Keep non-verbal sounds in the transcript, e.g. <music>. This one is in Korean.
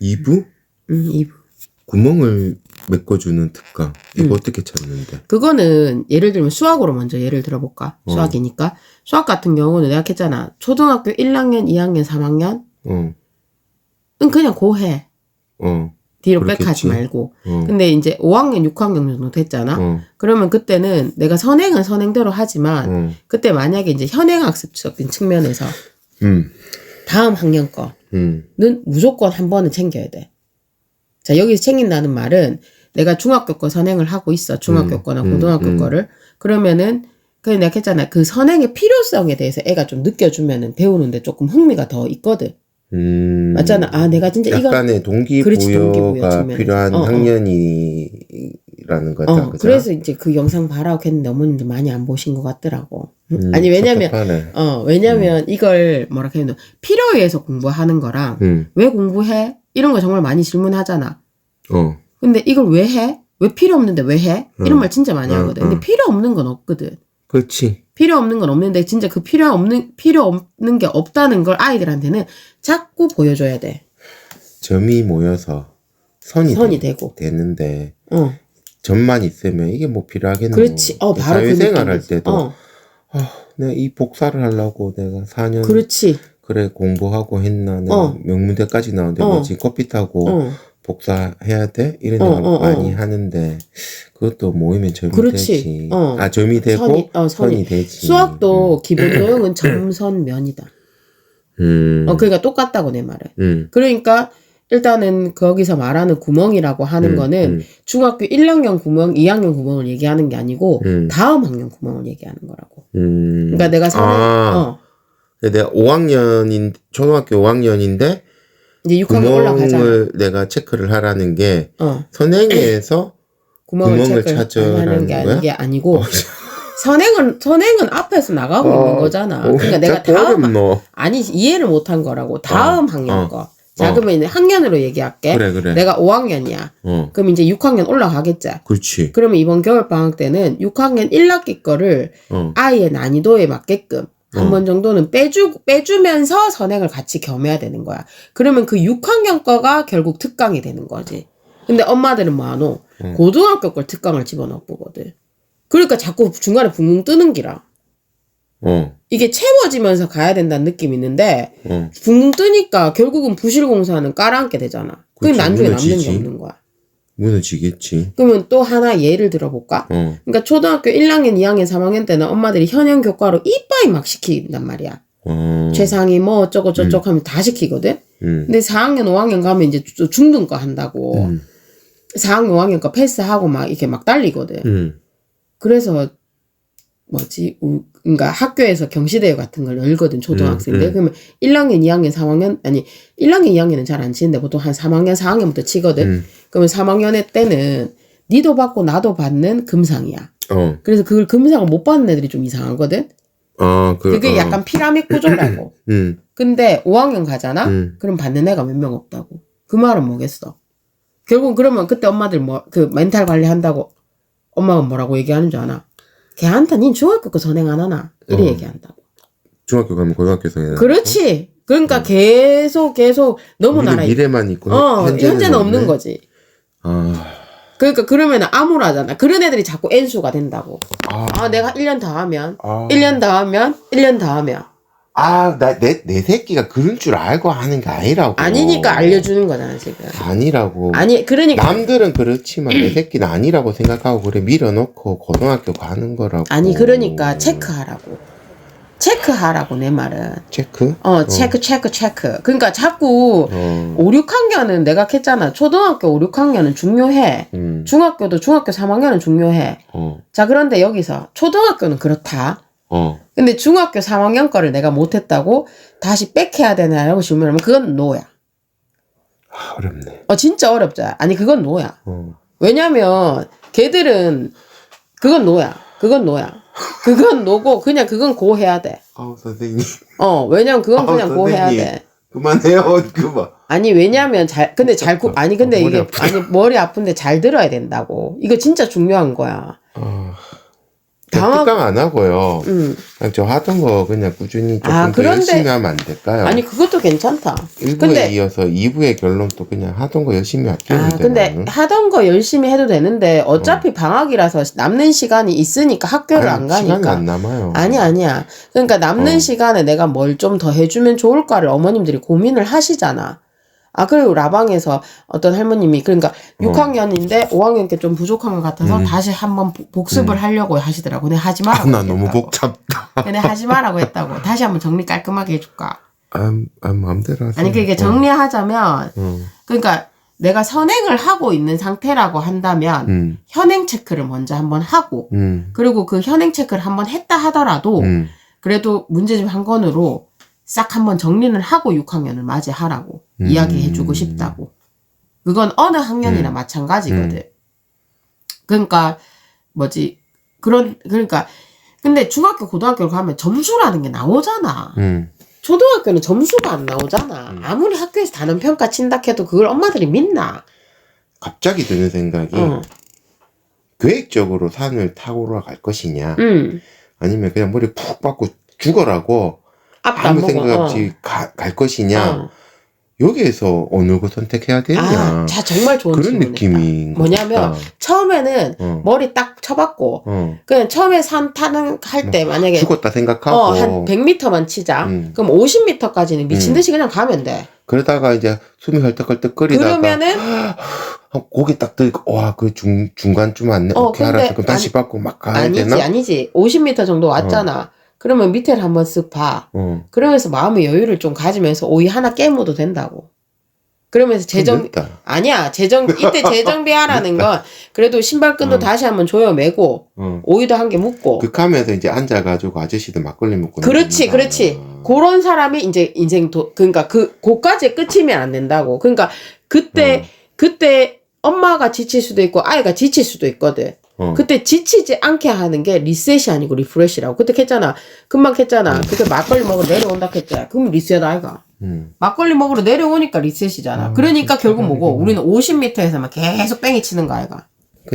2부? 음, 2부. 구멍을 메꿔주는 특강. 이거 음. 어떻게 찾는데? 그거는 예를 들면 수학으로 먼저 예를 들어볼까? 어. 수학이니까. 수학 같은 경우는 내가 했잖아. 초등학교 1학년, 2학년, 3학년? 어, 은 그냥 고해. 어, 뒤로 그렇겠지. 백하지 말고. 어. 근데 이제 5학년, 6학년 정도 됐잖아. 어, 그러면 그때는 내가 선행은 선행대로 하지만 어. 그때 만약에 이제 현행 학습적인 측면에서 음, 다음 학년 거는 음, 무조건 한 번은 챙겨야 돼. 자, 여기서 챙긴다는 말은 내가 중학교 거 선행을 하고 있어. 중학교 음, 거나 음, 고등학교 음. 거를. 그러면은 그 내가 했잖아. 그 선행의 필요성에 대해서 애가 좀 느껴주면은 배우는데 조금 흥미가 더 있거든. 음. 맞잖아. 아, 내가 진짜 이거 약간의 동기부여 동기부여가. 필요한 어, 어. 학년이라는 거다. 어? 그래서 이제 그 영상 봐라고 했는데 어머님들 많이 안 보신 것 같더라고. 음, 아니, 왜냐면, 섭섭하네. 어, 왜냐면 이걸 뭐라 해야 되나, 필요에 의해서 공부하는 거랑 음, 왜 공부해? 이런 거 정말 많이 질문하잖아. 어, 근데 이걸 왜 해? 왜 필요 없는데 왜 해? 이런 음. 말 진짜 많이 음, 하거든. 근데 음. 필요 없는 건 없거든. 그렇지. 필요 없는 건 없는데 진짜 그 필요 없는 필요 없는 게 없다는 걸 아이들한테는 자꾸 보여줘야 돼. 점이 모여서 선이, 선이 되, 되고. 되는데 어, 점만 있으면 이게 뭐 필요하겠노. 그렇지. 어, 바로 그 사회생활 할 느낌이지. 때도 어, 아, 내가 이 복사를 하려고 내가 4년 그렇지. 그래 공부하고 했나 내가 어. 명문대까지 나왔는데 어. 뭐 지금 커피 타고 어, 복사해야 돼? 이런 어, 생각 어, 어. 많이 하는데 그것도 모이면 점이 그렇지. 되지. 어. 아 점이 되고 선이, 어, 선이, 선이. 되지. 수학도 기본 도형은 <clears throat> 점선면이다. 음. 어, 그러니까 똑같다고 내 말은. 음. 그러니까 일단은 거기서 말하는 구멍이라고 하는 음, 거는 음, 중학교 1학년 구멍, 2학년 구멍을 얘기하는 게 아니고 음. 다음 학년 구멍을 얘기하는 거라고. 음. 그러니까 내가 선행, 아, 어, 내가 5학년인 초등학교 5학년인데 이제 6학년 올라가잖아. 구멍을 내가 체크를 하라는 게 어, 선행에서 <clears throat> 구멍을, 구멍을 체크를 찾으라는 하는 게, 거야? 아니, 게 아니고 <laughs> 선행은 선행은 앞에서 나가고 있는 거잖아. 어, 그러니까 내가 다음 어렵노. 아니 이해를 못한 거라고. 다음 학년 어. 거. 자 어. 그러면 이제 학년으로 얘기할게. 그래 그래. 내가 5학년이야. 어, 그럼 이제 6학년 올라가겠지. 그렇지. 그러면 이번 겨울 방학 때는 6학년 1학기 거를 어, 아이의 난이도에 맞게끔 한 어. 번 정도는 빼주, 빼주면서 선행을 같이 겸해야 되는 거야. 그러면 그 6학년 거가 결국 특강이 되는 거지. 근데 엄마들은 뭐하노? 어. 고등학교 걸 특강을 집어넣어 보거든. 그러니까 자꾸 중간에 붕붕 뜨는 기라. 어, 이게 채워지면서 가야 된다는 느낌이 있는데 어. 붕붕 뜨니까 결국은 부실 공사는 깔아앉게 되잖아. 그럼 그렇지, 나중에 남는 게 무너지지. 없는 거야. 무너지겠지. 그러면 또 하나 예를 들어볼까? 어, 그러니까 초등학교 1학년, 2학년, 3학년 때는 엄마들이 현행 교과로 이빠이 막 시킨단 말이야. 어. 최상위 뭐 어쩌고 저쩌고 하면 다 시키거든. 음, 근데 4학년, 5학년 가면 이제 또 중등 거 한다고. 음, 4학년, 5학년 거 패스하고 막 이렇게 막 달리거든. 음. 그래서 뭐지? 우- 그러니까 학교에서 경시대회 같은 걸 열거든 초등학생들. 음, 음. 그러면 1학년, 2학년, 3학년 아니 1학년, 2학년은 잘 안 치는데 보통 한 3학년, 4학년부터 치거든. 음. 그러면 3학년의 때는 니도 받고 나도 받는 금상이야. 어, 그래서 그걸 금상을 못 받는 애들이 좀 이상하거든. 어, 그, 그게 어. 약간 피라밋 구조라고. <clears throat> 음, 근데 5학년 가잖아? 음. 그럼 받는 애가 몇 명 없다고. 그 말은 뭐겠어? 결국 그러면 그때 엄마들 뭐, 그 멘탈 관리한다고 엄마가 뭐라고 얘기하는 줄 아나? 걔한테 닌 중학교 거 선행 안 하나? 이래 어. 얘기한다고. 중학교 가면 고등학교 성에 그렇지. 그러니까 계속 계속 너무 나라. 미래만 있고 어, 현재는, 현재는 없는. 거지. 아, 그러니까 그러면 암울하잖아. 그런 애들이 자꾸 N수가 된다고. 아, 아, 내가 1년 더 하면, 아. 1년 더 하면, 1년 더 하면. 아, 나, 내, 내 새끼가 그런 줄 알고 하는 게 아니라고. 아니니까 알려주는 거잖아, 지금. 아니라고. 아니, 그러니까. 남들은 그렇지만 내 새끼는 아니라고 생각하고 그래 밀어놓고 고등학교 가는 거라고. 아니, 그러니까 체크하라고. 체크하라고, 내 말은. 체크? 어, 체크, 체크, 체크. 그러니까 자꾸 어. 5, 6학년은 내가 했잖아. 초등학교 5, 6학년은 중요해. 음. 중학교도 중학교 3학년은 중요해. 어. 자, 그런데 여기서 초등학교는 그렇다. 어. 근데 중학교 3학년 거를 내가 못했다고 다시 빽해야 되나라고 질문하면 그건 노야. 아, 어렵네. 어, 진짜 어렵죠. 아니, 그건 노야. 어. 왜냐면 걔들은 그건 노야. 그건 노야. 그건 노고 그냥 그건 고 해야 돼. 아우, 선생님. 어, 왜냐면 그건 아우, 그냥 고 해야 선생님. 돼. 그만해요, <laughs> 그만. 아니 왜냐면 잘 근데 잘 구, 아니 근데 머리 이게 아프다. 아니 머리 아픈데 잘 들어야 된다고. 이거 진짜 중요한 거야. 어. 방학- 특강 안 하고요. 음. 그냥 저 하던 거 그냥 꾸준히 조금 아, 더 그런데- 열심히 하면 안 될까요? 아니 그것도 괜찮다. 1부에 근데- 이어서 2부의 결론도 그냥 하던 거 열심히 할게요. 아, 근데. 하던 거 열심히 해도 되는데 어차피 방학이라서 남는 시간이 있으니까 학교를 안 시간이 가니까. 안 남아요. 아니 아니야. 그러니까 남는 어. 시간에 내가 뭘 좀 더 해주면 좋을까를 어머님들이 고민을 하시잖아. 아 그리고 라방에서 어떤 할머님이 그러니까 6학년인데 5학년께 좀 부족한 것 같아서 어. 음. 다시 한번 보- 복습을 하려고 하시더라고. 근데 하지 아, 말라고. 나 너무 했다고. 복잡다. 근데 하지 말라고 했다고. 다시 한번 정리 깔끔하게 해줄까. 아, 아 마음대로 하세요. 아니 그게 정리하자면 어, 어. 그러니까 내가 선행을 하고 있는 상태라고 한다면 음, 현행 체크를 먼저 한번 하고 음, 그리고 그 현행 체크를 한번 했다 하더라도 음. 그래도 문제집 한 건으로 싹 한번 정리를 하고 6학년을 맞이하라고 음. 이야기해주고 싶다고. 그건 어느 학년이나 음. 마찬가지거든. 그러니까 뭐지 그런 그러니까 근데 중학교 고등학교를 가면 점수라는 게 나오잖아. 음. 초등학교는 점수가 안 나오잖아. 음. 아무리 학교에서 단원 평가 친다 해도 그걸 엄마들이 믿나? 갑자기 드는 생각이 응. 계획적으로 산을 타고 갈 것이냐 응. 아니면 그냥 머리 푹 받고 죽어라고 안 아무. 생각 어. 없이 가- 갈 것이냐 어. 여기에서 어느 거 선택해야 되냐 아, 자 정말 좋은 그런. 느낌인 것 뭐냐면. 처음에는 어, 머리 딱 쳐봤고 어. 그냥 처음에 산 타는 할 때 만약에 죽었다 생각하고 어, 한 100m만 치자. 음. 그럼 50m까지는 미친 듯이 그냥 가면 돼. 그러다가 이제 숨이 헐떡헐떡 끓이다가 그러면은 <gasps> 고개 딱 들고 와그 중간쯤 왔네 어, 오케이 알았어 그럼 다시 아니- 받고 막 가야 아니지 되나 아니지. 50m 정도 왔잖아. 그러면 밑에를 한번 쓱 봐. 어 그러면서 마음의 여유를 좀 가지면서 오이 하나 깨무도 된다고. 그러면서 재정 늦다. 아니야 재정 이때 <laughs> 재정비하라는 건 그래도 신발끈도 어. 다시 한번 조여매고 어. 오이도 한 개 묶고 극하면서 이제 앉아가지고 아저씨도 막걸리 먹고 그렇지 그렇지 거야. 그런 사람이 이제 인생 도 그러니까 그 고까지 끝이면 안 된다고 그러니까 그때 어. 그때 엄마가 지칠 수도 있고 아이가 지칠 수도 있거든 어. 그때 지치지 않게 하는 게 리셋이 아니고 리프레시라고 그때 했잖아 금방 했잖아 음. 그때 막걸리 먹으러 내려온다 했잖아 그럼 리셋 아이가 음. 막걸리 먹으러 내려오니까 리셋이잖아 아, 그러니까. 결국 뭐고 우리는 50m에서만 계속 뺑이 치는 거 아이가